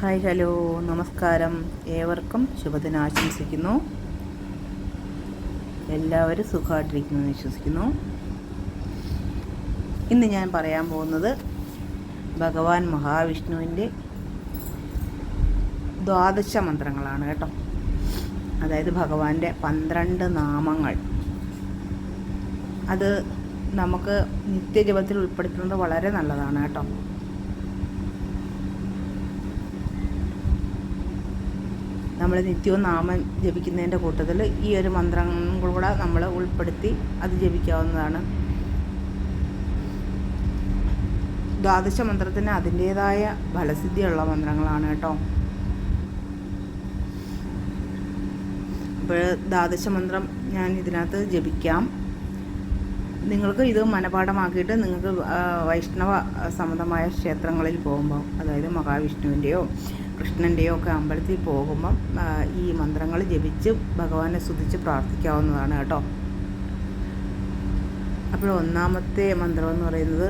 Hi hello. നമസ്കാരം. ഏവർക്കും ശുഭദിനം ആശംസിക്കുന്നു. എല്ലാവരും സുഖമായിട്ടിരിക്കുന്നു എന്ന് വിശ്വസിക്കുന്നു. ഇന്ന് ഞാൻ പറയാൻ പോകുന്നത് ഭഗവാൻ മഹാവിഷ്ണുവിന്റെ ദ്വാദശ മന്ത്രങ്ങളാണ് കേട്ടോ. അതായത് ഭഗവാന്റെ പന്ത്രണ്ട് നാമങ്ങൾ. അത് നമുക്ക് നിത്യജപത്തിൽ ഉൾപ്പെടുത്തുന്നത് വളരെ നല്ലതാണ് കേട്ടോ. നമ്മൾ നിത്യവും നാമം ജപിക്കുന്നതിന്റെ കൂട്ടത്തിൽ ഈ ഒരു മന്ത്രങ്ങളും കൂടെ നമ്മൾ ഉൾപ്പെടുത്തി അത് ജപിക്കാവുന്നതാണ്. ദ്വാദശ മന്ത്രത്തിന് അതിന്റേതായ ഫലസിദ്ധിയുള്ള മന്ത്രങ്ങളാണ് കേട്ടോ. അപ്പോൾ ദ്വാദശ മന്ത്രം ഞാൻ ഇതിനകത്ത് ജപിക്കാം. നിങ്ങൾക്ക് ഇത് മനപാഠമാക്കിയിട്ട് നിങ്ങൾക്ക് വൈഷ്ണവ സംബന്ധമായ ക്ഷേത്രങ്ങളിൽ പോകുമ്പോൾ അതായത് മഹാവിഷ്ണുവിന്റെയോ കൃഷ്ണന്റെയോ ഒക്കെ അമ്പലത്തിൽ പോകുമ്പം ഈ മന്ത്രങ്ങൾ ജപിച്ച് ഭഗവാനെ സ്തുതിച്ച് പ്രാർത്ഥിക്കാവുന്നതാണ് കേട്ടോ. അപ്പോൾ ഒന്നാമത്തെ മന്ത്രം എന്ന് പറയുന്നത്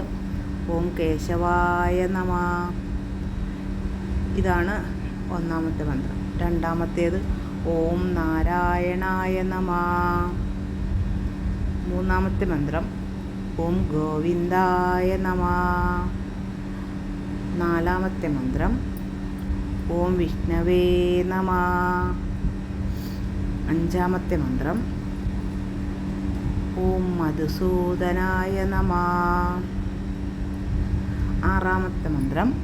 ഓം കേശവായ നമ. ഇതാണ് ഒന്നാമത്തെ മന്ത്രം. രണ്ടാമത്തേത് ഓം നാരായണായ നമ. മൂന്നാമത്തെ മന്ത്രം ഓം ഗോവിന്ദായ നമ. നാലാമത്തെ മന്ത്രം ഓം വിഷ്ണവേ നമ. അഞ്ചാമത്തെ മന്ത്രം. ഓം മധുസൂദനായ നമ. ആറാമത്തെ മന്ത്രം.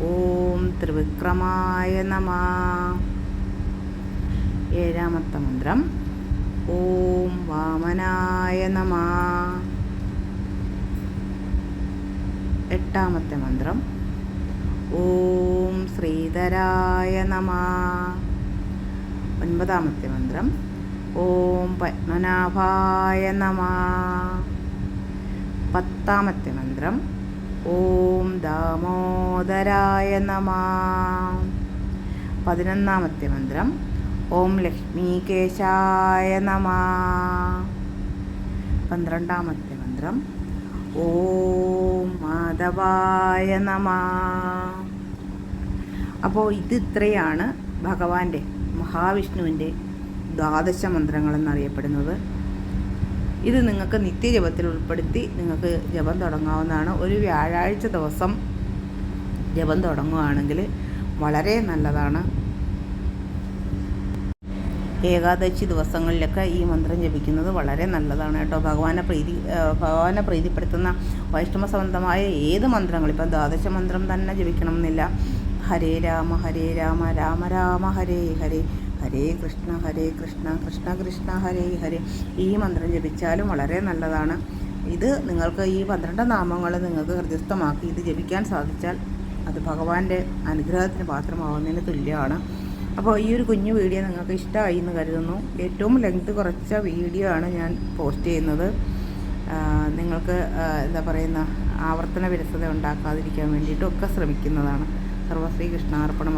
ഓം ത്രിവിക്രമായ നമ. ഏഴാമത്തെ മന്ത്രം. ഓം വാമനായ നമ. എട്ടാമത്തെ മന്ത്രം. ഓം ശ്രീധരായ നമ. ഒൻപതാമത്തെ മന്ത്രം. ഓം പത്മനാഭായ നമ. പത്താമത്തെ മന്ത്രം. ഓം ദാമോദരായ നമ. പതിനൊന്നാമത്തെ മന്ത്രം. ഓം ലക്ഷ്മീകേശായ നമ. പന്ത്രണ്ടാമത്തെ മന്ത്രം. ഓം മാധവായ നമ. അപ്പോൾ ഇത് ഇത്രയാണ് ഭഗവാന്റെ മഹാവിഷ്ണുവിന്റെ ദ്വാദശ മന്ത്രങ്ങളെന്നറിയപ്പെടുന്നത് ഇത് നിങ്ങൾക്ക് നിത്യജപത്തിൽ ഉൾപ്പെടുത്തി നിങ്ങൾക്ക് ജപം തുടങ്ങാവുന്നതാണ്. ഒരു വ്യാഴാഴ്ച ദിവസം ജപം തുടങ്ങുകയാണെങ്കിൽ വളരെ നല്ലതാണ്. ഏകാദശി ദിവസങ്ങളിലൊക്കെ ഈ മന്ത്രം ജപിക്കുന്നത് വളരെ നല്ലതാണ് കേട്ടോ. ഭഗവാനെ പ്രീതി ഭഗവാനെ പ്രീതിപ്പെടുത്തുന്ന വൈഷ്ണവ സംബന്ധമായ ഏത് മന്ത്രങ്ങൾ? ഇപ്പം ദ്വാദശ മന്ത്രം തന്നെ ജപിക്കണമെന്നില്ല. ഹരേ രാമ ഹരേ രാമ രാമ രാമ ഹരേ ഹരേ. ഹരേ കൃഷ്ണ ഹരേ കൃഷ്ണ കൃഷ്ണ കൃഷ്ണ ഹരേ ഹരേ. ഈ മന്ത്രം ജപിച്ചാലും വളരെ നല്ലതാണ്. ഇത് നിങ്ങൾക്ക് ഈ പന്ത്രണ്ട് നാമങ്ങൾ നിങ്ങൾക്ക് ഹൃദയസ്ഥമാക്കി ഇത് ജപിക്കാൻ സാധിച്ചാൽ അത് ഭഗവാന്റെ അനുഗ്രഹത്തിന് പാത്രമാവുന്നതിന് തുല്യമാണ്. അപ്പോൾ ഈ ഒരു കുഞ്ഞു വീഡിയോ നിങ്ങൾക്ക് ഇഷ്ടമായി എന്ന് കരുതുന്നു. ഏറ്റവും ലെങ്ത് കുറച്ച വീഡിയോ ആണ് ഞാൻ പോസ്റ്റ് ചെയ്യുന്നത്. നിങ്ങൾക്ക് എന്താ പറയുന്ന ആവർത്തന വിരസത ഉണ്ടാക്കാതിരിക്കാൻ വേണ്ടിയിട്ടൊക്കെ ശ്രമിക്കുന്നതാണ്. സർവശ്രീ കൃഷ്ണാർപ്പണ